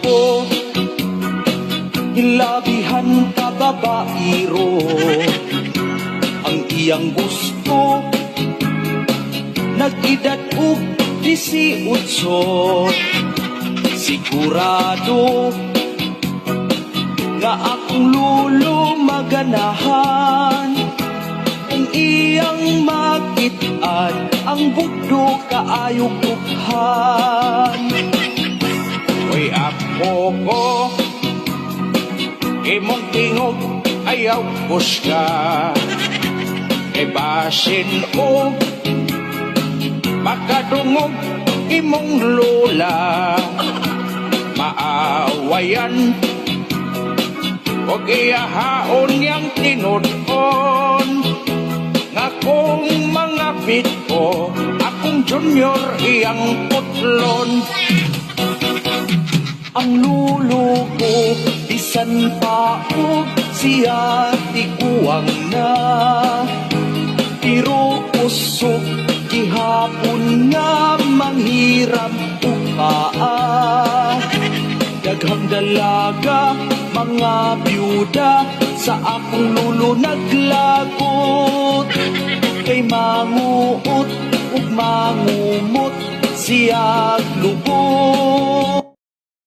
ko Hilabihan ka babairo. Ang iyang gusto Nag-edad og 18 Sigurado Nga akong lulo maganahan Kung iyang makitaan Ang bugdo kaayog apo ko Imong tingog ayaw kusga E basin o Makadungog imong lola. Maawayan Huwag iyahaon niyang tinuton Nga kung mga ko Akong junior iyang putlon Ang lulo ko pa og siya tiguang na. Pero usok gihapon nga manghiram ukaa Daghang dalaga, mga byuda Sa akong lulo naglagot. Kay manguot ug mangumot Siyag lubot